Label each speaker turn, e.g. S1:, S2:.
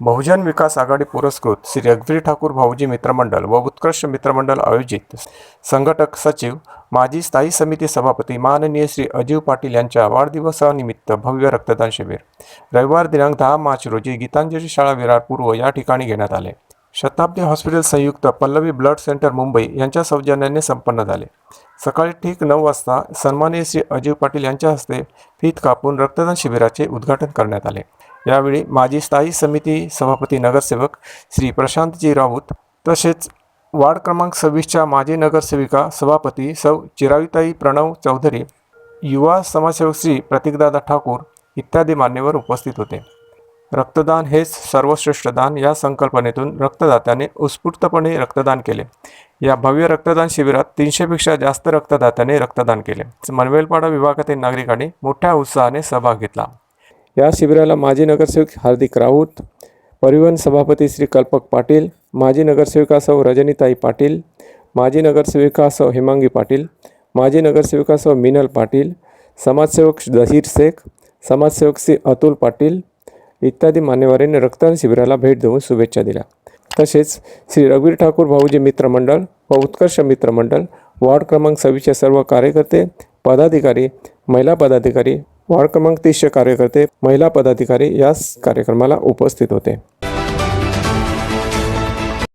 S1: बहुजन विकास आघाडी पुरस्कृत श्री रघुवीर ठाकूर भाऊजी मित्रमंडळ व उत्कृष्ट मित्रमंडळ आयोजित. संघटक सचिव माजी स्थायी समिती सभापती माननीय श्री अजीव पाटील यांच्या वाढदिवसानिमित्त भव्य रक्तदान शिबिर. रविवार दिनांक दहा मार्च रोजी गीतांजली शाळा विरार पूर्व या ठिकाणी घेण्यात आले. शताब्दी हॉस्पिटल संयुक्त पल्लवी ब्लड सेंटर मुंबई यांच्या सौजन्याने संपन्न झाले. सकाळी ठीक नऊ वाजता सन्माननीय श्री अजीव पाटील यांच्या हस्ते फीत कापून रक्तदान शिबिराचे उद्घाटन करण्यात आले. यावेळी माजी स्थायी समिती सभापती नगरसेवक श्री प्रशांतजी राऊत तसेच वार्ड क्रमांक सव्वीसच्या माजी नगरसेविका सभापती सौ चिरावीताई प्रणव चौधरी युवा समाजसेवक श्री प्रतीकदादा ठाकूर इत्यादी मान्यवर उपस्थित होते. रक्तदान हेच सर्वश्रेष्ठ दान या संकल्पनेतून रक्तदात्याने उत्स्फूर्तपणे रक्तदान केले. या भव्य रक्तदान शिबिरात तीनशेपेक्षा जास्त रक्तदात्याने रक्तदान केले. मनवेलपाडा विभागातील नागरिकांनी मोठ्या उत्साहाने सहभाग घेतला. या शिबिराला माजी नगरसेवक हार्दिक राऊत परिवहन सभापती श्री कल्पक पाटील माजी नगरसेविका सौ रजनीताई पाटील माजी नगरसेविका सौ हेमांगी पाटील माजी नगरसेविका सौ मिनल पाटील समाजसेवक जहीर शेख समाजसेवक श्री अतुल पाटील इत्यादी मान्यवरांनी रक्तदान शिबिराला भेट देऊन शुभेच्छा दिल्या. तसेच श्री रघुवीर ठाकूर भाऊजी मित्रमंडळ व उत्कर्ष मित्रमंडळ वार्ड क्रमांक सव्वीसचे सर्व कार्यकर्ते पदाधिकारी महिला पदाधिकारी वार्ड क्रमांक तीसचे कार्यकर्ते महिला पदाधिकारी याच कार्यक्रमाला उपस्थित होते.